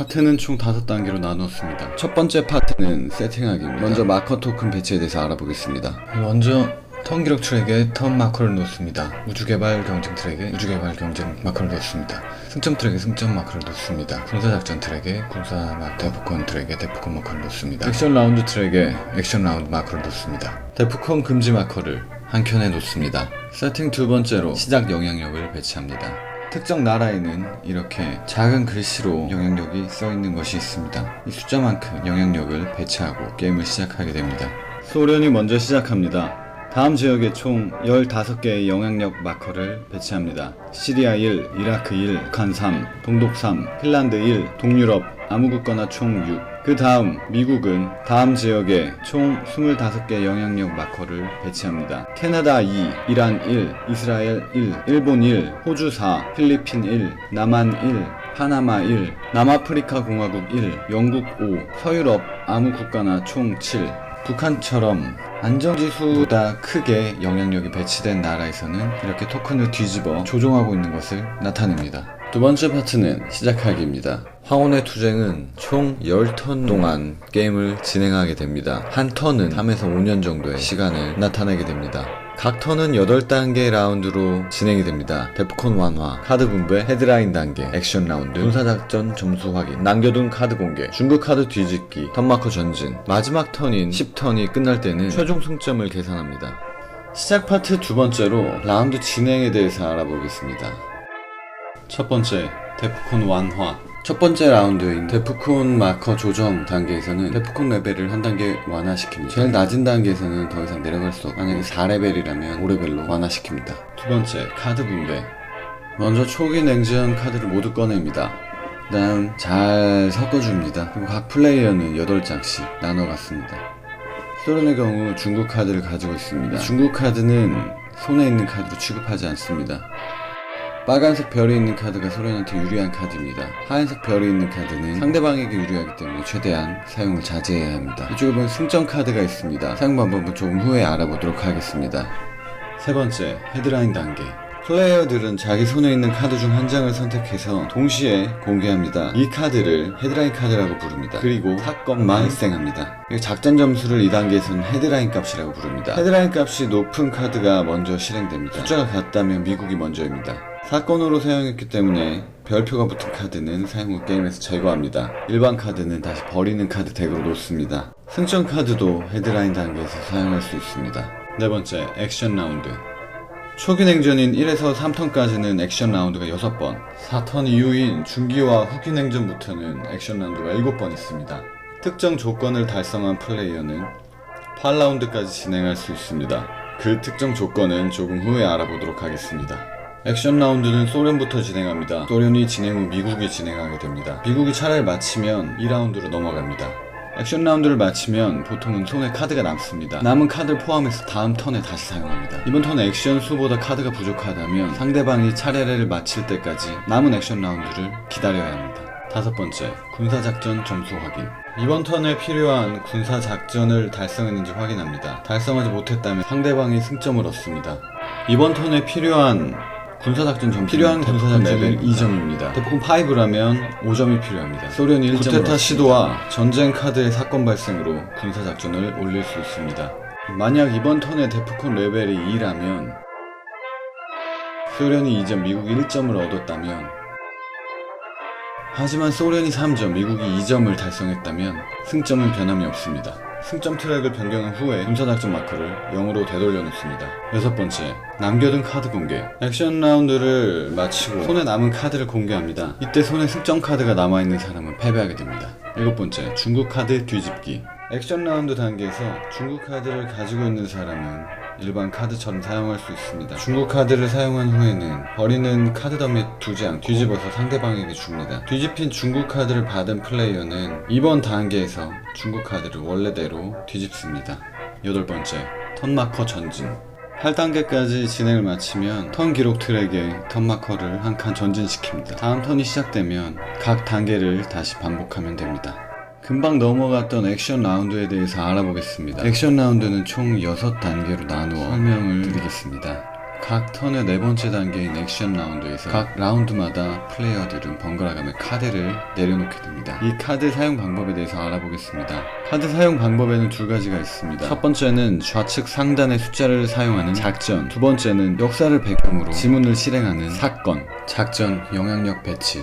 파트는 총 5단계로 나누었습니다. 첫 번째 파트는 세팅하기입니다. 먼저 마커 토큰 배치에 대해서 알아보겠습니다. 먼저 턴 기록 트랙에 턴 마커를 놓습니다. 우주개발 경쟁 트랙에 우주개발 경쟁 마커를 놓습니다. 승점 트랙에 승점 마커를 놓습니다. 군사작전 트랙에 군사 마커, 데프콘 트랙에 데프콘 마커를 놓습니다. 액션 라운드 트랙에 액션 라운드 마커를 놓습니다. 데프콘 금지 마커를 한 켠에 놓습니다. 세팅 두 번째로 시작 영향력을 배치합니다. 특정 나라에는 이렇게 작은 글씨로 영향력이 써 있는 것이 있습니다. 이 숫자만큼 영향력을 배치하고 게임을 시작하게 됩니다. 소련이 먼저 시작합니다. 다음 지역에 총 15개의 영향력 마커를 배치합니다. 시리아 1, 이라크 1, 북한 3, 동독 3, 핀란드 1, 동유럽, 아무 국가나 총 6. 그 다음 미국은 다음 지역에 총 25개 영향력 마커를 배치합니다. 캐나다 2, 이란 1, 이스라엘 1, 일본 1, 호주 4, 필리핀 1, 남한 1, 파나마 1, 남아프리카 공화국 1, 영국 5, 서유럽 아무 국가나 총 7. 북한처럼 안정지수보다 크게 영향력이 배치된 나라에서는 이렇게 토큰을 뒤집어 조종하고 있는 것을 나타냅니다. 두 번째 파트는 시작하기입니다. 황혼의 투쟁은 총 10턴 동안 게임을 진행하게 됩니다. 한 턴은 3에서 5년 정도의 시간을 나타내게 됩니다. 각 턴은 8단계 라운드로 진행이 됩니다. 데프콘 완화, 카드 분배, 헤드라인 단계, 액션 라운드, 군사작전 점수 확인, 남겨둔 카드 공개, 중국 카드 뒤집기, 턴마커 전진, 마지막 턴인 10턴이 끝날 때는 최종 승점을 계산합니다. 시작 파트 두 번째로 라운드 진행에 대해서 알아보겠습니다. 첫 번째, 데프콘 완화. 첫 번째 라운드인 데프콘 마커 조정 단계에서는 데프콘 레벨을 한 단계 완화시킵니다. 제일 낮은 단계에서는 더 이상 내려갈 수 없고 만약에 4레벨이라면 5레벨로 완화시킵니다. 두 번째, 카드 분배. 먼저 초기 냉전 카드를 모두 꺼냅니다. 그다음 잘 섞어줍니다. 그리고 각 플레이어는 8장씩 나눠 갔습니다. 소련의 경우 중국 카드를 가지고 있습니다. 중국 카드는 손에 있는 카드로 취급하지 않습니다. 빨간색 별이 있는 카드가 소련한테 유리한 카드입니다. 하얀색 별이 있는 카드는 상대방에게 유리하기 때문에 최대한 사용을 자제해야 합니다. 이쪽에 보면 승점 카드가 있습니다. 사용 방법은 조금 후에 알아보도록 하겠습니다. 세 번째, 헤드라인 단계. 플레이어들은 자기 손에 있는 카드 중 한 장을 선택해서 동시에 공개합니다. 이 카드를 헤드라인 카드라고 부릅니다. 그리고 사건만 발생합니다. 이 작전 점수를 이 단계에서는 헤드라인 값이라고 부릅니다. 헤드라인 값이 높은 카드가 먼저 실행됩니다. 숫자가 같다면 미국이 먼저입니다. 사건으로 사용했기 때문에 별표가 붙은 카드는 사용 후 게임에서 제거합니다. 일반 카드는 다시 버리는 카드 덱으로 놓습니다. 승점 카드도 헤드라인 단계에서 사용할 수 있습니다. 네 번째, 액션 라운드. 초기 냉전인 1에서 3턴까지는 액션 라운드가 6번, 4턴 이후인 중기와 후기 냉전부터는 액션 라운드가 7번 있습니다. 특정 조건을 달성한 플레이어는 8라운드까지 진행할 수 있습니다. 그 특정 조건은 조금 후에 알아보도록 하겠습니다. 액션 라운드는 소련부터 진행합니다. 소련이 진행 후 미국이 진행하게 됩니다. 미국이 차례를 마치면 2라운드로 넘어갑니다. 액션 라운드를 마치면 보통은 손에 카드가 남습니다. 남은 카드를 포함해서 다음 턴에 다시 사용합니다. 이번 턴 액션 수보다 카드가 부족하다면 상대방이 차례를 마칠 때까지 남은 액션 라운드를 기다려야 합니다. 다섯 번째, 군사작전 점수 확인. 이번 턴에 필요한 군사작전을 달성했는지 확인합니다. 달성하지 못했다면 상대방이 승점을 얻습니다. 이번 턴에 필요한 군사작전 점수 필요한 군사작전 레벨 2점입니다. 데프콘 5라면 5점이 필요합니다. 소련이 1점을 쿠데타 시도와 전쟁 카드의 사건 발생으로 군사작전을 올릴 수 있습니다. 만약 이번 턴에 데프콘 레벨이 2라면 소련이 2점, 미국이 1점을 얻었다면 하지만 소련이 3점, 미국이 2점을 달성했다면 승점은 변함이 없습니다. 승점 트랙을 변경한 후에 군사작전 마크를 0으로 되돌려 놓습니다. 여섯 번째, 남겨둔 카드 공개. 액션 라운드를 마치고 손에 남은 카드를 공개합니다. 이때 손에 승점 카드가 남아있는 사람은 패배하게 됩니다. 일곱 번째, 중국 카드 뒤집기. 액션 라운드 단계에서 중국 카드를 가지고 있는 사람은 일반 카드처럼 사용할 수 있습니다. 중국 카드를 사용한 후에는 버리는 카드 더미에 두지 않고 뒤집어서 상대방에게 줍니다. 뒤집힌 중국 카드를 받은 플레이어는 이번 단계에서 중국 카드를 원래대로 뒤집습니다. 여덟 번째, 턴마커 전진. 8단계까지 진행을 마치면 턴 기록 트랙에 턴 마커를 한 칸 전진시킵니다. 다음 턴이 시작되면 각 단계를 다시 반복하면 됩니다. 금방 넘어갔던 액션 라운드에 대해서 알아보겠습니다. 액션 라운드는 총 6단계로 나누어 설명을 드리겠습니다. 각 턴의 네 번째 단계인 액션 라운드에서 각 라운드마다 플레이어들은 번갈아가며 카드를 내려놓게 됩니다. 이 카드 사용 방법에 대해서 알아보겠습니다. 카드 사용 방법에는 두 가지가 있습니다. 첫 번째는 좌측 상단의 숫자를 사용하는 작전, 두 번째는 역사를 배경으로 지문을 실행하는 사건, 작전, 영향력 배치.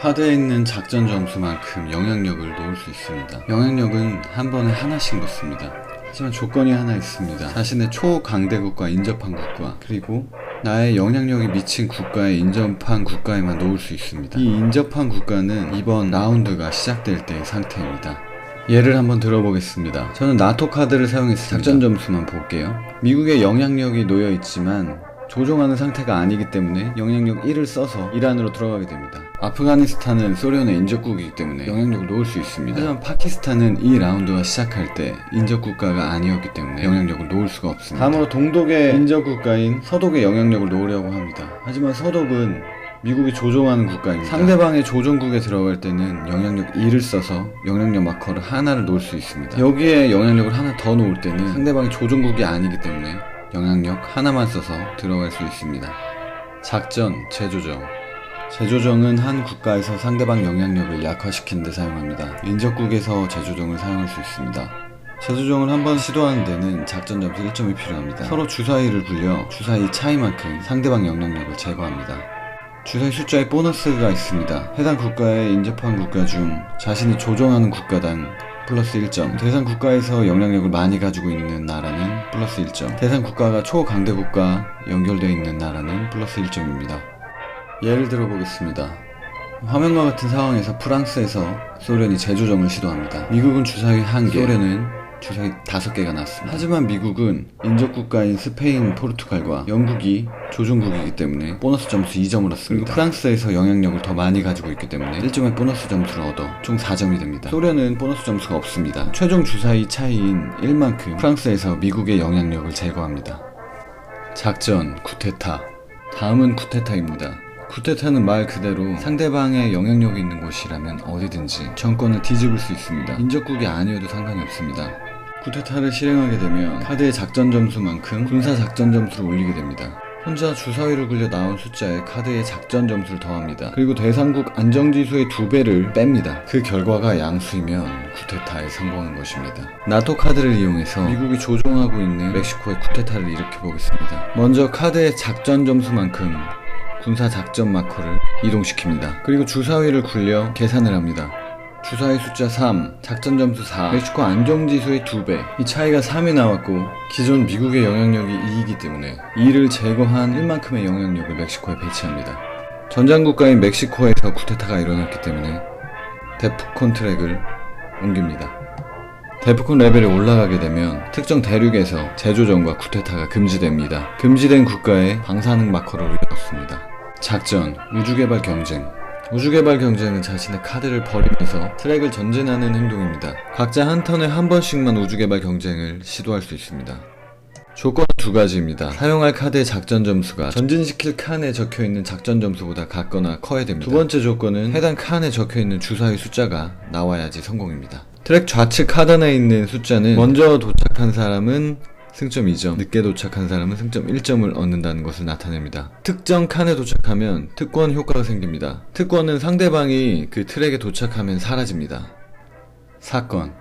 카드에 있는 작전 점수만큼 영향력을 놓을 수 있습니다. 영향력은 한 번에 하나씩 놓습니다. 하지만 조건이 하나 있습니다. 자신의 초강대국과 인접한 국가, 그리고 나의 영향력이 미친 국가에 인접한 국가에만 놓을 수 있습니다. 이 인접한 국가는 이번 라운드가 시작될 때의 상태입니다. 예를 한번 들어보겠습니다. 저는 나토 카드를 사용했습니다. 작전 점수만 볼게요. 미국의 영향력이 놓여 있지만 조종하는 상태가 아니기 때문에 영향력 1을 써서 이란으로 들어가게 됩니다. 아프가니스탄은 소련의 인접국이기 때문에 영향력을 놓을 수 있습니다. 하지만 파키스탄은 이 라운드가 시작할 때 인접국가가 아니었기 때문에 영향력을 놓을 수가 없습니다. 다음으로 동독의 인접국가인 서독의 영향력을 놓으려고 합니다. 하지만 서독은 미국이 조종하는 국가입니다. 상대방의 조종국에 들어갈 때는 영향력 2를 써서 영향력 마커를 하나를 놓을 수 있습니다. 여기에 영향력을 하나 더 놓을 때는 상대방이 조종국이 아니기 때문에 영향력 하나만 써서 들어갈 수 있습니다. 작전, 재조정. 재조정은 한 국가에서 상대방 영향력을 약화시키는 데 사용합니다. 인접국에서 재조정을 사용할 수 있습니다. 재조정을 한번 시도하는 데는 작전 점수 1점이 필요합니다. 서로 주사위를 굴려 주사위 차이만큼 상대방 영향력을 제거합니다. 주사위 숫자에 보너스가 있습니다. 해당 국가에 인접한 국가 중 자신이 조종하는 국가당 플러스 1점. 대상 국가에서 영향력을 많이 가지고 있는 나라는 플러스 1점. 대상 국가가 초강대국과 연결되어 있는 나라는 플러스 1점입니다. 예를 들어 보겠습니다. 화면과 같은 상황에서 프랑스에서 소련이 재조정을 시도합니다. 미국은 주사위 1개, 소련은 주사위 5개가 났습니다. 하지만 미국은 인접 국가인 스페인, 포르투갈과 영국이 조종국이기 때문에 보너스 점수 2점을 얻습니다. 그리고 프랑스에서 영향력을 더 많이 가지고 있기 때문에 1점의 보너스 점수를 얻어 총 4점이 됩니다. 소련은 보너스 점수가 없습니다. 최종 주사위 차이인 1만큼 프랑스에서 미국의 영향력을 제거합니다. 작전, 쿠데타. 다음은 쿠데타입니다. 쿠데타는 말 그대로 상대방의 영향력이 있는 곳이라면 어디든지 정권을 뒤집을 수 있습니다. 인접국이 아니어도 상관이 없습니다. 쿠데타를 실행하게 되면 카드의 작전 점수만큼 군사 작전 점수를 올리게 됩니다. 혼자 주사위를 굴려 나온 숫자에 카드의 작전 점수를 더합니다. 그리고 대상국 안정지수의 두 배를 뺍니다. 그 결과가 양수이면 쿠데타에 성공한 것입니다. 나토 카드를 이용해서 미국이 조종하고 있는 멕시코의 쿠데타를 일으켜 보겠습니다. 먼저 카드의 작전 점수만큼 군사 작전 마커를 이동시킵니다. 그리고 주사위를 굴려 계산을 합니다. 주사위 숫자 3, 작전 점수 4, 멕시코 안정지수의 2배. 이 차이가 3이 나왔고, 기존 미국의 영향력이 2이기 때문에 2를 제거한 1만큼의 영향력을 멕시코에 배치합니다. 전장국가인 멕시코에서 쿠데타가 일어났기 때문에 데프콘 트랙을 옮깁니다. 데프콘 레벨이 올라가게 되면 특정 대륙에서 재조정과 쿠데타가 금지됩니다. 금지된 국가에 방사능 마커를 올렸습니다. 작전, 우주개발 경쟁. 우주개발 경쟁은 자신의 카드를 버리면서 트랙을 전진하는 행동입니다. 각자 한 턴에 한 번씩만 우주개발 경쟁을 시도할 수 있습니다. 조건은 두 가지입니다. 사용할 카드의 작전 점수가 전진시킬 칸에 적혀 있는 작전 점수보다 같거나 커야 됩니다. 두 번째 조건은 해당 칸에 적혀 있는 주사위 숫자가 나와야지 성공입니다. 트랙 좌측 하단에 있는 숫자는 먼저 도착한 사람은 승점 2점, 늦게 도착한 사람은 승점 1점을 얻는다는 것을 나타냅니다. 특정 칸에 도착하면 특권 효과가 생깁니다. 특권은 상대방이 그 트랙에 도착하면 사라집니다. 사건.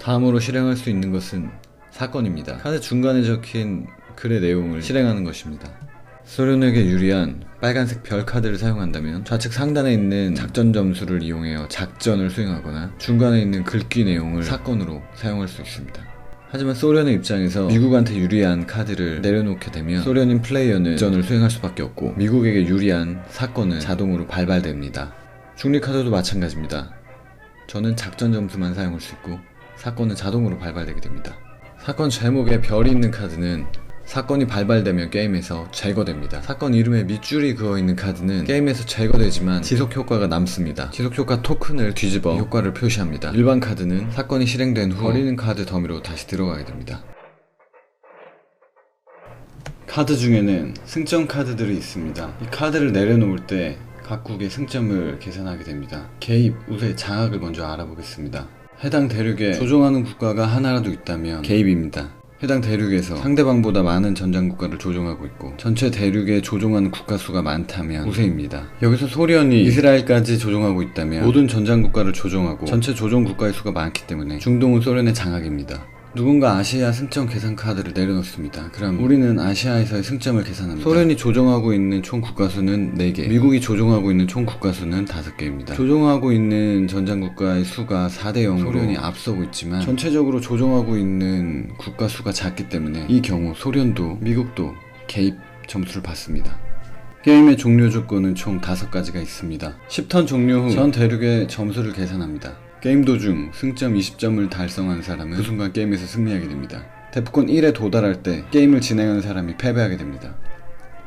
다음으로 실행할 수 있는 것은 사건입니다. 칸의 중간에 적힌 글의 내용을 실행하는 것입니다. 소련에게 유리한 빨간색 별 카드를 사용한다면 좌측 상단에 있는 작전 점수를 이용하여 작전을 수행하거나 중간에 있는 글귀 내용을 사건으로 사용할 수 있습니다. 하지만 소련의 입장에서 미국한테 유리한 카드를 내려놓게 되면 소련인 플레이어는 작전을 수행할 수밖에 없고 미국에게 유리한 사건은 자동으로 발발됩니다. 중립 카드도 마찬가지입니다. 저는 작전 점수만 사용할 수 있고 사건은 자동으로 발발되게 됩니다. 사건 제목에 별이 있는 카드는 사건이 발발되면 게임에서 제거됩니다. 사건 이름에 밑줄이 그어 있는 카드는 게임에서 제거되지만 지속 효과가 남습니다. 지속 효과 토큰을 뒤집어 효과를 표시합니다. 일반 카드는 사건이 실행된 후 버리는 카드 더미로 다시 들어가게 됩니다. 카드 중에는 승점 카드들이 있습니다. 이 카드를 내려놓을 때 각국의 승점을 계산하게 됩니다. 개입, 우세, 장악을 먼저 알아보겠습니다. 해당 대륙에 조종하는 국가가 하나라도 있다면 개입입니다. 해당 대륙에서 상대방보다 많은 전장 국가를 조종하고 있고 전체 대륙에 조종하는 국가 수가 많다면 우세입니다. 여기서 소련이 이스라엘까지 조종하고 있다면 모든 전장 국가를 조종하고 전체 조종 국가의 수가 많기 때문에 중동은 소련의 장악입니다. 누군가 아시아 승점 계산 카드를 내려놓습니다. 그럼 우리는 아시아에서의 승점을 계산합니다. 소련이 조종하고 있는 총 국가 수는 4개, 미국이 조종하고 있는 총 국가 수는 5개입니다. 조종하고 있는 전장 국가의 수가 4대 0으로 소련이 앞서고 있지만 전체적으로 조종하고 있는 국가 수가 작기 때문에 이 경우 소련도 미국도 개입 점수를 받습니다. 게임의 종료 조건은 총 5가지가 있습니다. 10턴 종료 후 전 대륙의 점수를 계산합니다. 게임 도중 승점 20점을 달성한 사람은 그 순간 게임에서 승리하게 됩니다. 데프콘 1에 도달할 때 게임을 진행하는 사람이 패배하게 됩니다.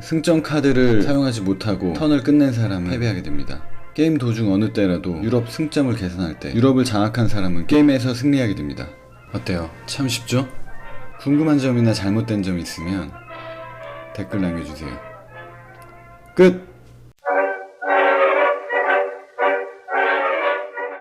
승점 카드를 사용하지 못하고 턴을 끝낸 사람은 패배하게 됩니다. 게임 도중 어느 때라도 유럽 승점을 계산할 때 유럽을 장악한 사람은 게임에서 승리하게 됩니다. 어때요? 참 쉽죠? 궁금한 점이나 잘못된 점이 있으면 댓글 남겨주세요. 끝!